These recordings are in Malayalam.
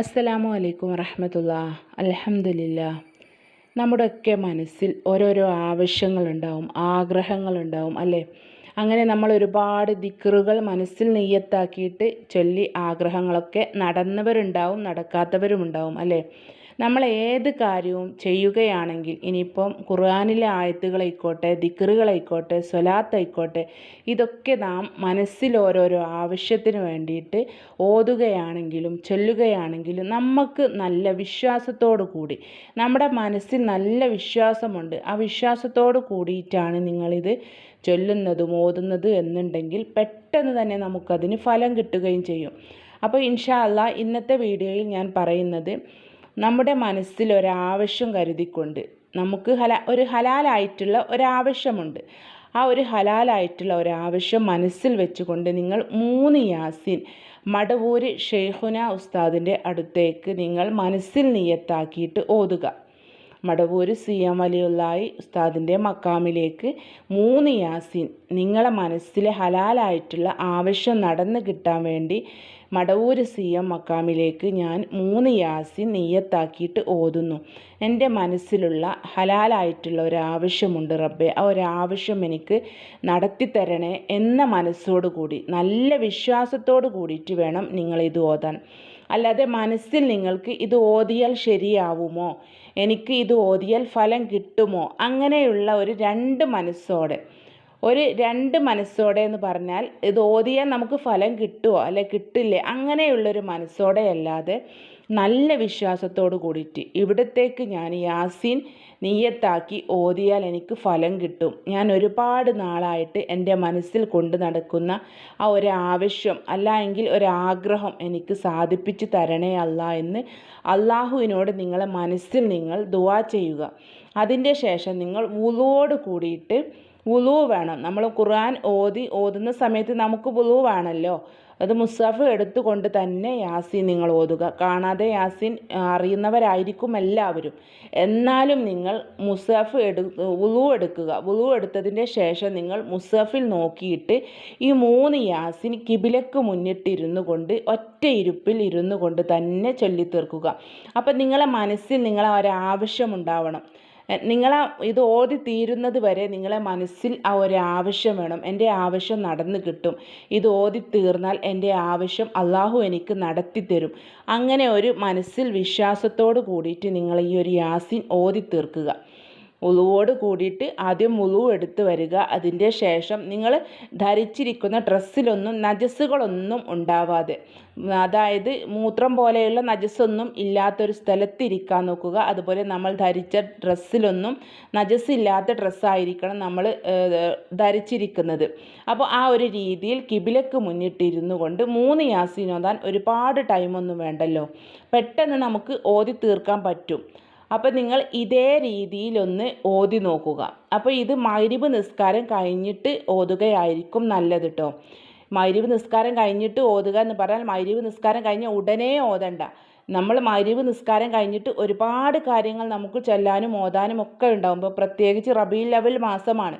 അസ്സലാമു അലൈക്കും വറഹമത്തുള്ള. അലഹമില്ല നമ്മുടെയൊക്കെ മനസ്സിൽ ഓരോരോ ആവശ്യങ്ങളുണ്ടാവും ആഗ്രഹങ്ങളുണ്ടാവും അല്ലേ? അങ്ങനെ നമ്മൾ ഒരുപാട് ദിക്റുകൾ മനസ്സിൽ നെയ്യത്താക്കിയിട്ട് ചൊല്ലി ആഗ്രഹങ്ങളൊക്കെ നടന്നവരുണ്ടാവും നടക്കാത്തവരുമുണ്ടാവും അല്ലേ? നമ്മൾ ഏത് കാര്യവും ചെയ്യുകയാണെങ്കിൽ ഇനിയിപ്പം ഖുർആാനിലെ ആയത്തുകളായിക്കോട്ടെ ദിക്കറുകളായിക്കോട്ടെ സ്വലാത്തായിക്കോട്ടെ ഇതൊക്കെ നാം മനസ്സിൽ ഓരോരോ ആവശ്യത്തിന് വേണ്ടിയിട്ട് ഓതുകയാണെങ്കിലും ചൊല്ലുകയാണെങ്കിലും നമുക്ക് നല്ല വിശ്വാസത്തോടു കൂടി നമ്മുടെ മനസ്സിൽ നല്ല വിശ്വാസമുണ്ട് ആ വിശ്വാസത്തോടു കൂടിയിട്ടാണ് നിങ്ങളിത് ചൊല്ലുന്നതും ഓതുന്നത് എന്നുണ്ടെങ്കിൽ പെട്ടെന്ന് തന്നെ നമുക്കതിന് ഫലം കിട്ടുകയും ചെയ്യും. അപ്പോൾ ഇൻഷാ അല്ലാ ഇന്നത്തെ വീഡിയോയിൽ ഞാൻ പറയുന്നത് നമ്മുടെ മനസ്സിൽ ഒരാവശ്യം കരുതിക്കൊണ്ട് നമുക്ക് ഹല ഒരു ഹലാലായിട്ടുള്ള ഒരാവശ്യമുണ്ട്. ആ ഒരു ഹലാലായിട്ടുള്ള ഒരാവശ്യം മനസ്സിൽ വെച്ചുകൊണ്ട് നിങ്ങൾ മൂന്ന് യാസിൻ മടവൂര് ഷെയ്ഖുന ഉസ്താദിന്റെ അടുത്തേക്ക് നിങ്ങൾ മനസ്സിൽ നിയത്താക്കിയിട്ട് ഓതുക. മടവൂര് സി എം അലിയുള്ളായി ഉസ്താദിന്റെ മക്കാമിലേക്ക് മൂന്ന് യാസിൻ നിങ്ങളെ മനസ്സിലെ ഹലാലായിട്ടുള്ള ആവശ്യം നടന്നു കിട്ടാൻ വേണ്ടി മടവൂര് സി എം മക്കാമിലേക്ക് ഞാൻ മൂന്ന് യാസിൻ നെയ്യത്താക്കിയിട്ട് ഓതുന്നു. എന്റെ മനസ്സിലുള്ള ഹലാലായിട്ടുള്ള ഒരാവശ്യമുണ്ട് റബ്ബെ. ആ ഒരാവശ്യം എനിക്ക് നടത്തി തരണേ എന്ന മനസ്സോടുകൂടി നല്ല വിശ്വാസത്തോടു കൂടിയിട്ട് വേണം നിങ്ങളിത് ഓതാൻ. അല്ലാതെ മനസ്സിൽ നിങ്ങൾക്ക് ഇത് ഓതിയാൽ ശരിയാവുമോ? എനിക്ക് ഇത് ഓതിയാൽ ഫലം കിട്ടുമോ? അങ്ങനെയുള്ള ഒരു രണ്ട് മനസ്സോടെ. ഒരു രണ്ട് മനസ്സോടെ എന്ന് പറഞ്ഞാൽ ഇത് ഓതിയാൽ നമുക്ക് ഫലം കിട്ടുമോ അല്ലെ കിട്ടില്ലേ? അങ്ങനെയുള്ളൊരു മനസ്സോടെ അല്ലാതെ നല്ല വിശ്വാസത്തോട് കൂടിയിട്ട് ഇവിടത്തേക്ക് ഞാൻ യാസീൻ നീയത്താക്കി ഓതിയാൽ എനിക്ക് ഫലം കിട്ടും. ഞാൻ ഒരുപാട് നാളായിട്ട് എന്റെ മനസ്സിൽ കൊണ്ട് നടക്കുന്ന ആ ഒരു ആവശ്യം അല്ല എങ്കിൽ ഒരാഗ്രഹം എനിക്ക് സാധിപ്പിച്ചു തരണേ അല്ല എന്ന് അള്ളാഹുവിനോട് നിങ്ങളെ മനസ്സിൽ നിങ്ങൾ ദുവാ ചെയ്യുക. അതിന്റെ ശേഷം നിങ്ങൾ ഉളുവോട് കൂടിയിട്ട് വുളു വേണം. നമ്മൾ ഖുർആൻ ഓതി ഓതുന്ന സമയത്ത് നമുക്ക് വുളു വേണമല്ലോ. അത് മുസാഫ് എടുത്തുകൊണ്ട് തന്നെ യാസീൻ നിങ്ങൾ ഓതുക. കാണാതെ യാസീൻ അറിയുന്നവരായിരിക്കും എല്ലാവരും. എന്നാലും നിങ്ങൾ മുസാഫ് എടു വുളു എടുക്കുക. വുളു എടുത്തതിന്റെ ശേഷം നിങ്ങൾ മുസാഫിൽ നോക്കിയിട്ട് ഈ മൂന്ന് യാസീൻ കിബിലക്ക് മുന്നിട്ടിരുന്നു കൊണ്ട് ഒറ്റ ഇരുപ്പിൽ ഇരുന്നു കൊണ്ട് തന്നെ ചൊല്ലിത്തീർക്കുക. അപ്പം നിങ്ങളെ മനസ്സിൽ നിങ്ങളെ ഒരാവശ്യമുണ്ടാവണം നിങ്ങൾ ഇത് ഓതി തീരുന്നത് വരെ നിങ്ങളെ മനസ്സിൽ ആ ഒരു ആവശ്യം വേണം. എന്റെ ആവശ്യം നടന്നു കിട്ടും. ഇത് ഓതി തീർന്നാൽ എന്റെ ആവശ്യം അള്ളാഹു എനിക്ക് നടത്തി തരും. അങ്ങനെ ഒരു മനസ്സിൽ വിശ്വാസത്തോട് കൂടിയിട്ട് നിങ്ങൾ ഈ ഒരു യാസിൻ ഓതി തീർക്കുക. ഉളുവോട് കൂടിയിട്ട് ആദ്യം ഉളു എടുത്ത് വരിക. അതിന്റെ ശേഷം നിങ്ങൾ ധരിച്ചിരിക്കുന്ന ഡ്രസ്സിലൊന്നും നജസ്സുകളൊന്നും ഉണ്ടാവാതെ. അതായത് മൂത്രം പോലെയുള്ള നജസ്സൊന്നും ഇല്ലാത്തൊരു സ്ഥലത്തിരിക്കാൻ നോക്കുക. അതുപോലെ നമ്മൾ ധരിച്ച ഡ്രസ്സിലൊന്നും നജസ് നജസ്സില്ലാത്ത ഡ്രസ്സായിരിക്കണം നമ്മൾ ധരിച്ചിരിക്കുന്നത്. അപ്പോൾ ആ ഒരു രീതിയിൽ കിബിലക്ക് മുന്നിട്ടിരുന്നു കൊണ്ട് മൂന്ന് യാസീനോദാൻ ഒരുപാട് ടൈമൊന്നും വേണ്ടല്ലോ. പെട്ടെന്ന് നമുക്ക് ഓതി തീർക്കാൻ പറ്റും. അപ്പോൾ നിങ്ങൾ ഇതേ രീതിയിലൊന്ന് ഓതി നോക്കുക. അപ്പോൾ ഇത് മൈരിബ് നിസ്കാരം കഴിഞ്ഞിട്ട് ഓതുകയായിരിക്കും നല്ലത് കേട്ടോ മൈരിവ് നിസ്കാരം കഴിഞ്ഞിട്ട് ഓതുക എന്ന് പറഞ്ഞാൽ മൈരിവ് നിസ്കാരം കഴിഞ്ഞ ഉടനെ ഓതണ്ട. നമ്മൾ മരിവ് നിസ്കാരം കഴിഞ്ഞിട്ട് ഒരുപാട് കാര്യങ്ങൾ നമുക്ക് ചൊല്ലാനും ഓതാനും ഒക്കെ ഉണ്ടാകുമ്പോൾ പ്രത്യേകിച്ച് റബി ലെവൽ മാസമാണ്.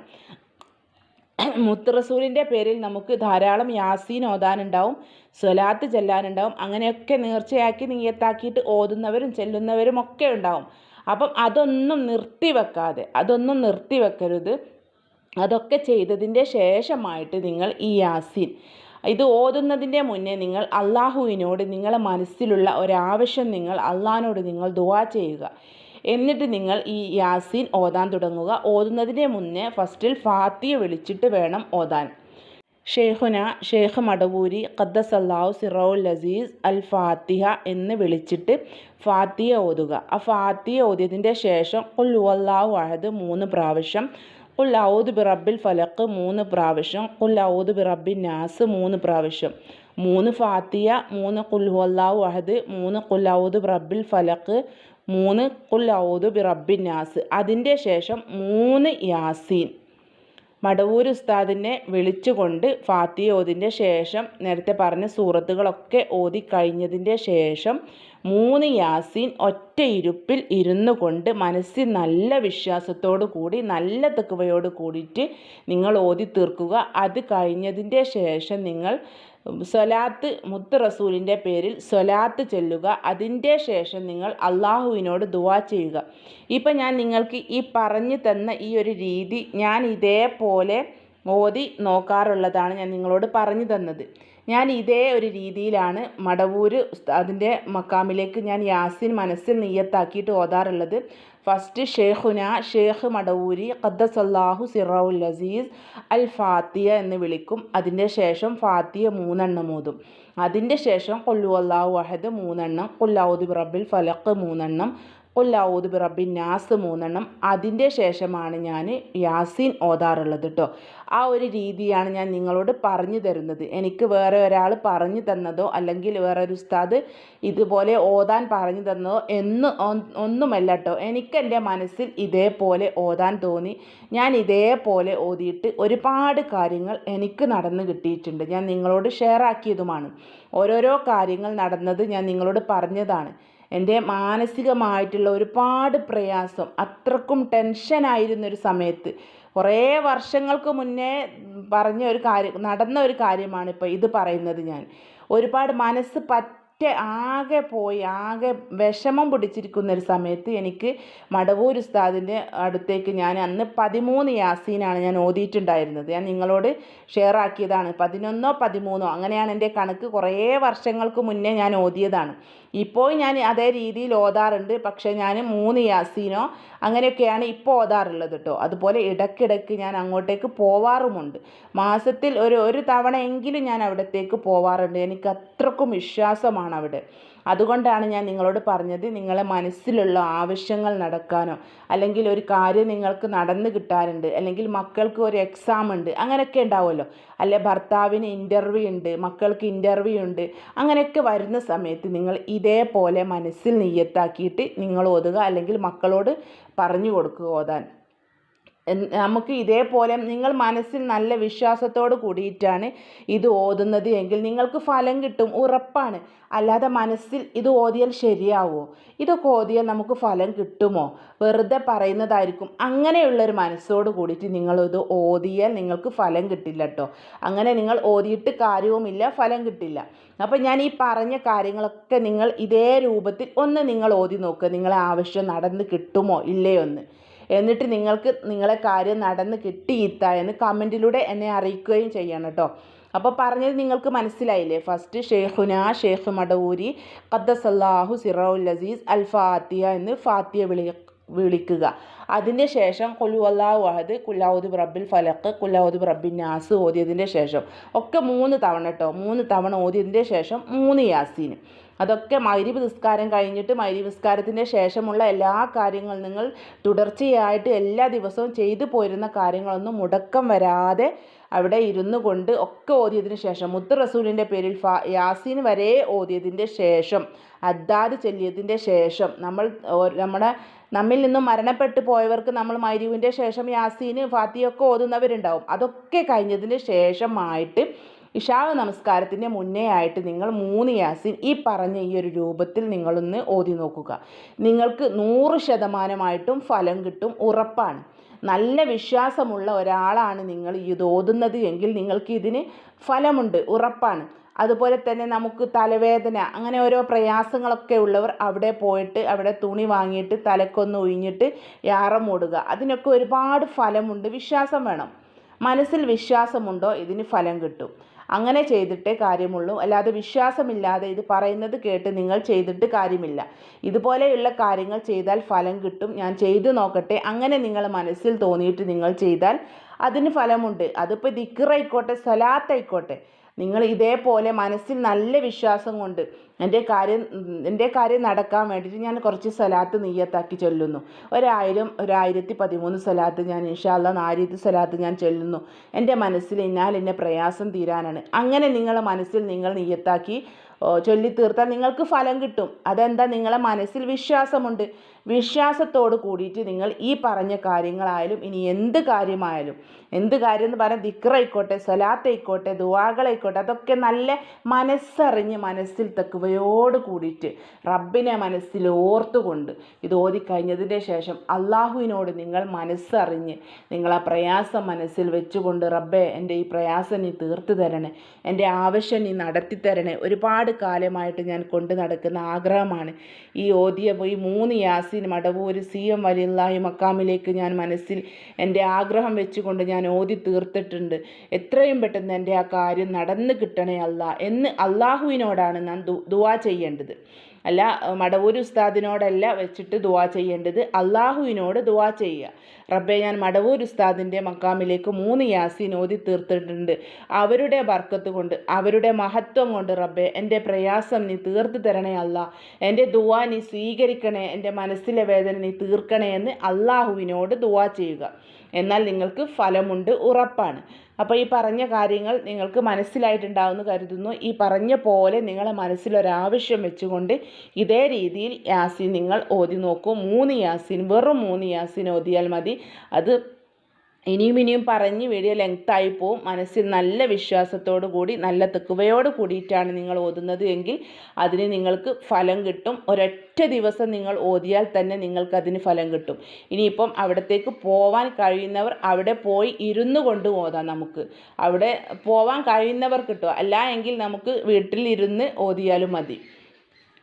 മുത്തറസൂലിന്റെ പേരിൽ നമുക്ക് ധാരാളം യാസീൻ ഓതാനുണ്ടാവും സ്വലാത്ത് ചെല്ലാനുണ്ടാവും അങ്ങനെയൊക്കെ നേർച്ചയാക്കി നീയത്താക്കിയിട്ട് ഓതുന്നവരും ചെല്ലുന്നവരും ഒക്കെ ഉണ്ടാവും. അപ്പം അതൊന്നും നിർത്തിവെക്കാതെ അതൊന്നും നിർത്തിവെക്കരുത്. അതൊക്കെ ചെയ്തതിന്റെ ശേഷമായിട്ട് നിങ്ങൾ ഈ യാസീൻ ഇത് ഓതുന്നതിന്റെ മുന്നേ നിങ്ങൾ അള്ളാഹുവിനോട് നിങ്ങളെ മനസ്സിലുള്ള ഒരാവശ്യം നിങ്ങൾ അള്ളാഹിനോട് നിങ്ങൾ ദുവാ ചെയ്യുക. എന്നിട്ട് നിങ്ങൾ ഈ യാസീൻ ഓതാൻ തുടങ്ങുക. ഓതുന്നതിന് മുന്നേ ഫസ്റ്റിൽ ഫാത്തിയ വിളിച്ചിട്ട് വേണം ഓതാൻ. ഷെയ്ഖുന ഷെയ്ഖ് മടവൂരി ഖദ്ദസല്ലാഹു സിറൗൽ ലസീസ് അൽ ഫാത്തിഹ എന്ന് വിളിച്ചിട്ട് ഫാത്തിയ ഓതുക. ആ ഫാത്തിയ ഓതിയതിന്റെ ശേഷം കുൽ അള്ളാഹു അഹദ് മൂന്ന് പ്രാവശ്യം കുൽ ഔദ് ബി റബ്ബിൽ ഫലക്ക് മൂന്ന് പ്രാവശ്യം കുൽ ഔദ് ബി റബ്ബിൻ നാസ് മൂന്ന് പ്രാവശ്യം. മൂന്ന് ഫാത്തിയ മൂന്ന് കുൽ അള്ളാഹു അഹദ് മൂന്ന് കുൽ ഔദ് ബി റബ്ബിൽ ഫലക്ക് മൂന്ന് കുല്ലൗദു ബിറബിൻ റബ്ബിൻ നാസ്. അതിന്റെ ശേഷം മൂന്ന് യാസീൻ. മടവൂർ ഉസ്താദിനെ വിളിച്ചുകൊണ്ട് ഫാത്തി ഓതിന്റെ ശേഷം നേരത്തെ പറഞ്ഞ സൂറത്തുകളൊക്കെ ഓതി കഴിഞ്ഞതിന്റെ ശേഷം മൂന്ന് യാസീൻ ഒറ്റ ഇരുപ്പിൽ ഇരുന്നു കൊണ്ട് മനസ്സിൽ നല്ല വിശ്വാസത്തോടു കൂടി നല്ല തെക്കുവയോട് കൂടിയിട്ട് നിങ്ങൾ ഓതി തീർക്കുക. അത് കഴിഞ്ഞതിന്റെ ശേഷം നിങ്ങൾ സ്വലാത്ത് മുത്ത് റസൂലിന്റെ പേരിൽ സ്വലാത്ത് ചൊല്ലുക. അതിന്റെ ശേഷം നിങ്ങൾ അള്ളാഹുവിനോട് ദുവാ ചെയ്യുക. ഇപ്പം ഞാൻ നിങ്ങൾക്ക് ഈ പറഞ്ഞു തന്ന ഈ ഒരു രീതി ഞാൻ ഇതേപോലെ ഓതി നോക്കാറുള്ളതാണ് ഞാൻ നിങ്ങളോട് പറഞ്ഞു തന്നത്. ഞാൻ ഇതേ ഒരു രീതിയിലാണ് മടവൂര് അതിന്റെ മക്കാമിലേക്ക് ഞാൻ യാസിൻ മനസ്സിൽ നെയ്യത്താക്കിയിട്ട് ഓതാറുള്ളത്. ഫസ്റ്റ് ഷേഖുന ഷേഖ് മടവൂരി ഖദ്ദസല്ലാഹു സിറൗൽ അസീസ് അൽ ഫാത്തിയ എന്ന് വിളിക്കും. അതിന്റെ ശേഷം ഫാത്തിയ മൂന്നെണ്ണം മൂതും അതിന്റെ ശേഷം കൊല്ലു അള്ളാഹു അഹദ് മൂന്നെണ്ണം കൊല്ലാവുദ് റബ്ബിൽ ഫലക്ക് മൂന്നെണ്ണം കൊല്ലാവൂദ് ബിറബി നാസ് മൂന്നെണ്ണം അതിന്റെ ശേഷമാണ് ഞാൻ യാസീൻ ഓതാറുള്ളത് കേട്ടോ ആ ഒരു രീതിയാണ് ഞാൻ നിങ്ങളോട് പറഞ്ഞു തരുന്നത്. എനിക്ക് വേറെ ഒരാൾ പറഞ്ഞു തന്നതോ അല്ലെങ്കിൽ വേറെ ഒരു ഉസ്താദ് ഇതുപോലെ ഓതാൻ പറഞ്ഞു തന്നതോ എന്ന് ഒന്നുമല്ല കേട്ടോ എനിക്ക് എന്റെ മനസ്സിൽ ഇതേപോലെ ഓതാൻ തോന്നി. ഞാൻ ഇതേപോലെ ഓതിയിട്ട് ഒരുപാട് കാര്യങ്ങൾ എനിക്ക് നടന്നു കിട്ടിയിട്ടുണ്ട്. ഞാൻ നിങ്ങളോട് ഷെയർ ആക്കിയതുമാണ്. ഓരോരോ കാര്യങ്ങൾ നടന്നത് ഞാൻ നിങ്ങളോട് പറഞ്ഞതാണ്. എന്റെ മാനസികമായിട്ടുള്ള ഒരുപാട് പ്രയാസം അത്രക്കും ടെൻഷനായിരുന്നൊരു സമയത്ത്. കുറേ വർഷങ്ങൾക്ക് മുന്നേ പറഞ്ഞ ഒരു കാര്യം നടന്ന ഒരു കാര്യമാണ് ഇപ്പോൾ ഇത് പറയുന്നത് ഞാൻ. ഒരുപാട് മനസ്സ് പറ്റ ആകെ പോയി ആകെ വിഷമം പിടിച്ചിരിക്കുന്ന ഒരു സമയത്ത് എനിക്ക് മടവൂർ ഉസ്താദിന്റെ അടുത്തേക്ക് ഞാൻ അന്ന് പതിമൂന്ന് യാസീനാണ് ഞാൻ ഓതിയിട്ടുണ്ടായിരുന്നത്. ഞാൻ നിങ്ങളോട് ഷെയർ ആക്കിയതാണ്. പതിനൊന്നോ പതിമൂന്നോ അങ്ങനെയാണ് എന്റെ കണക്ക്. കുറേ വർഷങ്ങൾക്ക് മുന്നേ ഞാൻ ഓതിയതാണ്. ഇപ്പോൾ ഞാൻ അതേ രീതിയിൽ ഓതാറുണ്ട്. പക്ഷേ ഞാൻ മൂന്ന് യാസീനോ അങ്ങനെയൊക്കെയാണ് ഇപ്പോൾ ഓതാറുള്ളത് കേട്ടോ. അതുപോലെ ഇടയ്ക്കിടയ്ക്ക് ഞാൻ അങ്ങോട്ടേക്ക് പോവാറുമുണ്ട്. മാസത്തിൽ ഒരു ഒരു തവണയെങ്കിലും ഞാൻ അവിടത്തേക്ക് പോവാറുണ്ട്. എനിക്ക് അത്രക്കും വിശ്വാസമാണ്. അവിടെ. അതുകൊണ്ടാണ് ഞാൻ നിങ്ങളോട് പറഞ്ഞത് നിങ്ങളെ മനസ്സിലുള്ള ആവശ്യങ്ങൾ നടക്കാനോ അല്ലെങ്കിൽ ഒരു കാര്യം നിങ്ങൾക്ക് നടന്നു കിട്ടാറുണ്ട് അല്ലെങ്കിൽ മക്കൾക്ക് ഒരു എക്സാം ഉണ്ട് അങ്ങനെയൊക്കെ ഉണ്ടാവുമല്ലോ. അല്ലെ ഭർത്താവിന് ഇന്റർവ്യൂ ഉണ്ട് മക്കൾക്ക് ഇന്റർവ്യൂ ഉണ്ട് അങ്ങനെയൊക്കെ വരുന്ന സമയത്ത് നിങ്ങൾ ഇതേപോലെ മനസ്സിൽ നെയ്യത്താക്കിയിട്ട് നിങ്ങൾ ഓതുക അല്ലെങ്കിൽ മക്കളോട് പറഞ്ഞു കൊടുക്കുക ഓതാൻ. നമുക്ക് ഇതേപോലെ നിങ്ങൾ മനസ്സിൽ നല്ല വിശ്വാസത്തോട് കൂടിയിട്ടാണ് ഇത് ഓതുന്നത് എങ്കിൽ നിങ്ങൾക്ക് ഫലം കിട്ടും ഉറപ്പാണ്. അല്ലാതെ മനസ്സിൽ ഇത് ഓതിയാൽ ശരിയാവുമോ ഇതൊക്കെ ഓതിയാൽ നമുക്ക് ഫലം കിട്ടുമോ? വെറുതെ പറയുന്നതായിരിക്കും. അങ്ങനെയുള്ളൊരു മനസ്സോട് കൂടിയിട്ട് നിങ്ങളിത് ഓതിയാൽ നിങ്ങൾക്ക് ഫലം കിട്ടില്ല കേട്ടോ അങ്ങനെ നിങ്ങൾ ഓതിയിട്ട് കാര്യവുമില്ല ഫലം കിട്ടില്ല. അപ്പോൾ ഞാൻ ഈ പറഞ്ഞ കാര്യങ്ങളൊക്കെ നിങ്ങൾ ഇതേ രൂപത്തിൽ ഒന്ന് നിങ്ങൾ ഓതി നോക്കുക നിങ്ങളെ ആവശ്യം നടന്ന് കിട്ടുമോ ഇല്ലയോ എന്ന്. എന്നിട്ട് നിങ്ങൾക്ക് നിങ്ങളെ കാര്യം നടന്ന് കിട്ടിയിത്ത എന്ന് കമന്റിലൂടെ എന്നെ അറിയിക്കുകയും ചെയ്യണം കേട്ടോ. അപ്പോൾ പറഞ്ഞത് നിങ്ങൾക്ക് മനസ്സിലായില്ലേ? ഫസ്റ്റ് ഷെയ്ഖുന ഷെയ്ഖ് മടവൂരി ഖദ്ദസല്ലാഹു സിറൗൽ അസീസ് അൽ ഫാത്തിയ എന്ന് ഫാത്തിയ വിളി വിളിക്കുക. അതിന്റെ ശേഷം അള്ളാഹു അഹദ് കുല്ലാവുദ് റബ്ബിൽ ഫലക്ക് കുല്ലാവുദ് റബ്ബിൻ നാസ് ഓതിയതിന്റെ ശേഷം. ഒക്കെ മൂന്ന് തവണ കേട്ടോ. മൂന്ന് തവണ ഓതിയതിന്റെ ശേഷം മൂന്ന് യാസീന്. അതൊക്കെ മൈരി നിസ്കാരം കഴിഞ്ഞിട്ട് മൈരി നിസ്കാരത്തിന്റെ ശേഷമുള്ള എല്ലാ കാര്യങ്ങളും നിങ്ങൾ തുടർച്ചയായിട്ട് എല്ലാ ദിവസവും ചെയ്തു പോരുന്ന കാര്യങ്ങളൊന്നും മുടക്കം വരാതെ അവിടെ ഇരുന്നു കൊണ്ട് ഒക്കെ ഓതിയതിന് ശേഷം മുത്ത് റസൂലിന്റെ പേരിൽ ഫാ യാസീൻ വരെ ഓതിയതിന്റെ ശേഷം അദ്ദാദ് ചൊല്ലിയതിന്റെ ശേഷം നമ്മൾ നമ്മുടെ നമ്മിൽ നിന്നും മരണപ്പെട്ടു പോയവർക്ക് നമ്മൾ മൈരുവിന്റെ ശേഷം യാസീന് ഫാത്തിയൊക്കെ ഓതുന്നവരുണ്ടാവും. അതൊക്കെ കഴിഞ്ഞതിന് ശേഷമായിട്ട് ഇഷാവ് നമസ്കാരത്തിന്റെ മുന്നേ ആയിട്ട് നിങ്ങൾ മൂന്ന് യാസിൻ ഈ പറഞ്ഞ ഈ ഒരു രൂപത്തിൽ നിങ്ങളൊന്ന് ഓതി നോക്കുക. നിങ്ങൾക്ക് നൂറ് ശതമാനമായിട്ടും ഫലം കിട്ടും ഉറപ്പാണ്. നല്ല വിശ്വാസമുള്ള ഒരാളാണ് നിങ്ങൾ ഇത് ഓതുന്നത് എങ്കിൽ നിങ്ങൾക്ക് ഇതിന് ഫലമുണ്ട് ഉറപ്പാണ്. അതുപോലെ തന്നെ നമുക്ക് തലവേദന അങ്ങനെ ഓരോ പ്രയാസങ്ങളൊക്കെ ഉള്ളവർ അവിടെ പോയിട്ട് അവിടെ തുണി വാങ്ങിയിട്ട് തലക്കൊന്ന് ഒഴിഞ്ഞിട്ട് യാറം മൂടുക അതിനൊക്കെ ഒരുപാട് ഫലമുണ്ട് വിശ്വാസം വേണം. മനസ്സിൽ വിശ്വാസമുണ്ടോ? ഇതിന് ഫലം കിട്ടും. അങ്ങനെ ചെയ്തിട്ടേ കാര്യമുള്ളൂ. അല്ലാതെ വിശ്വാസമില്ലാതെ ഇത് പറയുന്നത് കേട്ട് നിങ്ങൾ ചെയ്തിട്ട് കാര്യമില്ല. ഇതുപോലെയുള്ള കാര്യങ്ങൾ ചെയ്താൽ ഫലം കിട്ടും. ഞാൻ ചെയ്തു നോക്കട്ടെ. അങ്ങനെ നിങ്ങൾ മനസ്സിൽ തോന്നിയിട്ട് നിങ്ങൾ ചെയ്താൽ അതിന് ഫലമുണ്ട്. അതിപ്പോൾ ദിക്കറായിക്കോട്ടെ സലാത്തായിക്കോട്ടെ നിങ്ങൾ ഇതേപോലെ മനസ്സിൽ നല്ല വിശ്വാസം കൊണ്ട് എന്റെ കാര്യം എന്റെ കാര്യം നടക്കാൻ വേണ്ടിയിട്ട് ഞാൻ കുറച്ച് സലാത്ത് നെയ്യത്താക്കി ചൊല്ലുന്നു. ഒരായിരം ഒരായിരത്തി പതിമൂന്ന് സലാത്ത് ഞാൻ ഇൻഷാല്ല നാരിയത്ത് സലാത്ത് ഞാൻ ചൊല്ലുന്നു. എന്റെ മനസ്സിൽ ഇന്നാൽ എന്നെ പ്രയാസം തീരാനാണ്. അങ്ങനെ നിങ്ങളെ മനസ്സിൽ നിങ്ങൾ നെയ്യത്താക്കി ചൊല്ലി തീർത്താൽ നിങ്ങൾക്ക് ഫലം കിട്ടും. അതെന്താ? നിങ്ങളെ മനസ്സിൽ വിശ്വാസമുണ്ട്. വിശ്വാസത്തോട് കൂടിയിട്ട് നിങ്ങൾ ഈ പറഞ്ഞ കാര്യങ്ങളായാലും ഇനി എന്ത് കാര്യമായാലും എന്ത് കാര്യം എന്ന് പറഞ്ഞാൽ ദിക്റായിക്കോട്ടെ സലാത്തായിക്കോട്ടെ ദുവാകളായിക്കോട്ടെ അതൊക്കെ നല്ല മനസ്സറിഞ്ഞ് മനസ്സിൽ തക്കുവ തക്കുവയോട് കൂടിയിട്ട് റബ്ബിനെ മനസ്സിൽ ഓർത്തുകൊണ്ട് ഇത് ഓതിക്കഴിഞ്ഞതിന്റെ ശേഷം അള്ളാഹുവിനോട് നിങ്ങൾ മനസ്സറിഞ്ഞ് നിങ്ങൾ ആ പ്രയാസം മനസ്സിൽ വെച്ചുകൊണ്ട് റബ്ബെ എന്റെ ഈ പ്രയാസം നീ തീർത്തു തരണേ എന്റെ ആവശ്യം നീ നടത്തി തരണേ. ഒരുപാട് കാലമായിട്ട് ഞാൻ കൊണ്ടു നടക്കുന്ന ആഗ്രഹമാണ് ഈ ഓതിയ ഈ മൂന്ന് യാസീൻ മടവൂർ സി എം വലിയല്ലാഹി മക്കാമിലേക്ക് ഞാൻ മനസ്സിൽ എന്റെ ആഗ്രഹം വെച്ചുകൊണ്ട് ഞാൻ ഓതി തീർത്തിട്ടുണ്ട്. എത്രയും പെട്ടെന്ന് എന്റെ ആ കാര്യം നടന്നു കിട്ടണേ അല്ല എന്ന് അള്ളാഹുവിനോടാണ് ഞാൻ ദുവാ ചെയ്യേണ്ടത്. അല്ല മടവൂർ ഉസ്താദിനോടല്ല വെച്ചിട്ട് ദുവാ ചെയ്യേണ്ടത്. അള്ളാഹുവിനോട് ദുവാ ചെയ്യുക. റബ്ബെ ഞാൻ മടവൂർ ഉസ്താദിന്റെ മക്കാമിലേക്ക് മൂന്ന് യാസീൻ ഓതി തീർത്തിട്ടുണ്ട്. അവരുടെ ബർക്കത്ത് കൊണ്ട് അവരുടെ മഹത്വം കൊണ്ട് റബ്ബെ എന്റെ പ്രയാസം നീ തീർത്തു തരണേ അല്ല. എന്റെ ദുവാ നീ സ്വീകരിക്കണേ എന്റെ മനസ്സിലെ വേദന നീ തീർക്കണേ എന്ന് അള്ളാഹുവിനോട് ദുവാ ചെയ്യുക. എന്നാൽ നിങ്ങൾക്ക് ഫലമുണ്ട് ഉറപ്പാണ്. അപ്പോൾ ഈ പറഞ്ഞ കാര്യങ്ങൾ നിങ്ങൾക്ക് മനസ്സിലായിട്ടുണ്ടാവുമെന്ന് കരുതുന്നു. ഈ പറഞ്ഞ പോലെ നിങ്ങളെ മനസ്സിലൊരാവശ്യം വെച്ചുകൊണ്ട് ഇതേ രീതിയിൽ യാസിൻ നിങ്ങൾ ഓതി നോക്കൂ. മൂന്ന് യാസിൻ വെറും മൂന്ന് യാസിൻ ഓതിയാൽ മതി. അത് ഇനിയും ഇനിയും പറഞ്ഞ് വീഡിയോ ലെങ്ത്തായി പോവും. മനസ്സിൽ നല്ല വിശ്വാസത്തോടു കൂടി നല്ല തെക്കുവയോട് കൂടിയിട്ടാണ് നിങ്ങൾ ഓതുന്നത് എങ്കിൽ അതിന് നിങ്ങൾക്ക് ഫലം കിട്ടും. ഒരൊറ്റ ദിവസം നിങ്ങൾ ഓതിയാൽ തന്നെ നിങ്ങൾക്ക് അതിന് ഫലം കിട്ടും. ഇനിയിപ്പം അവിടത്തേക്ക് പോവാൻ കഴിയുന്നവർ അവിടെ പോയി ഇരുന്നു കൊണ്ട് ഓതാം നമുക്ക്. അവിടെ പോവാൻ കഴിയുന്നവർ കിട്ടും. അല്ല നമുക്ക് വീട്ടിലിരുന്ന് ഓതിയാലും മതി.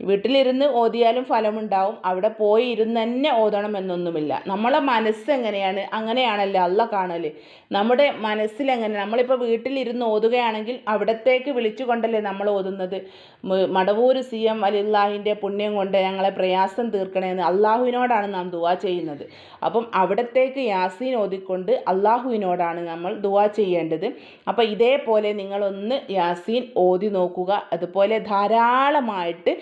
വീട്ടിലിരുന്ന് ഓതിയാലും ഫലമുണ്ടാവും. അവിടെ പോയി ഇരുന്ന് തന്നെ ഓതണം എന്നൊന്നുമില്ല. നമ്മളെ മനസ്സ് എങ്ങനെയാണ്? അങ്ങനെയാണല്ലേ അല്ല കാണൽ നമ്മുടെ മനസ്സിലെങ്ങനെ നമ്മളിപ്പോൾ വീട്ടിലിരുന്ന് ഓതുകയാണെങ്കിൽ അവിടത്തേക്ക് വിളിച്ചുകൊണ്ടല്ലേ നമ്മൾ ഓതുന്നത്? മടവൂർ സി എം അലിള്ളാഹിന്റെ പുണ്യം കൊണ്ട് ഞങ്ങളെ പ്രയാസം തീർക്കണമെന്ന് അള്ളാഹുവിനോടാണ് നാം ദുവാ ചെയ്യുന്നത്. അപ്പം അവിടത്തേക്ക് യാസീൻ ഓതിക്കൊണ്ട് അള്ളാഹുവിനോടാണ് നമ്മൾ ദുവാ ചെയ്യേണ്ടത്. അപ്പോൾ ഇതേപോലെ നിങ്ങളൊന്ന് യാസീൻ ഓതി നോക്കുക. അതുപോലെ ധാരാളമായിട്ട്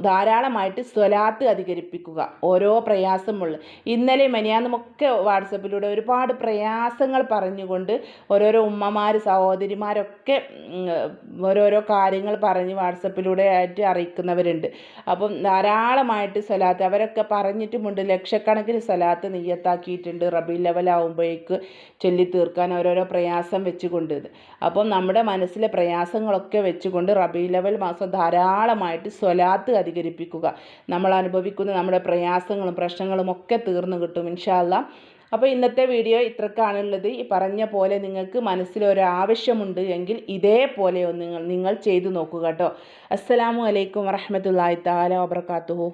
ധാരാളമായിട്ട് സ്വലാത്ത് അധികരിപ്പിക്കുക. ഓരോ പ്രയാസമുള്ള ഇന്നലെ മെനിയാന്നുമൊക്കെ വാട്സപ്പിലൂടെ ഒരുപാട് പ്രയാസങ്ങൾ പറഞ്ഞുകൊണ്ട് ഓരോരോ ഉമ്മമാർ സഹോദരിമാരൊക്കെ ഓരോരോ കാര്യങ്ങൾ പറഞ്ഞ് വാട്സപ്പിലൂടെ ആയിട്ട് അറിയിക്കുന്നവരുണ്ട്. അപ്പം ധാരാളമായിട്ട് സ്വലാത്ത് അവരൊക്കെ പറഞ്ഞിട്ടുമുണ്ട് ലക്ഷക്കണക്കിന് സ്വലാത്ത് നെയ്യത്താക്കിയിട്ടുണ്ട് റബി ലെവലാവുമ്പോഴേക്ക് ചൊല്ലി തീർക്കാൻ ഓരോരോ പ്രയാസം വെച്ചുകൊണ്ട്. അപ്പം നമ്മുടെ മനസ്സിലെ പ്രയാസങ്ങളൊക്കെ വെച്ചുകൊണ്ട് റബി ലെവൽ മാസം ധാരാളമായിട്ട് സ്വല സ്വലാത്ത് അധികരിപ്പിക്കുക. നമ്മൾ അനുഭവിക്കുന്ന നമ്മുടെ പ്രയാസങ്ങളും പ്രശ്നങ്ങളും ഒക്കെ തീർന്നു കിട്ടും ഇൻഷാല്ല അപ്പോൾ ഇന്നത്തെ വീഡിയോ ഇത്രക്കാണുള്ളത്. ഈ പറഞ്ഞ പോലെ നിങ്ങൾക്ക് മനസ്സിലൊരാവശ്യമുണ്ട് എങ്കിൽ ഇതേപോലെ ഒന്ന് നിങ്ങൾ നിങ്ങൾ ചെയ്തു നോക്കുക കേട്ടോ. അസ്സലാമു അലൈക്കും വറഹമത്തല്ലാ താല വബർക്കാത്തുഹു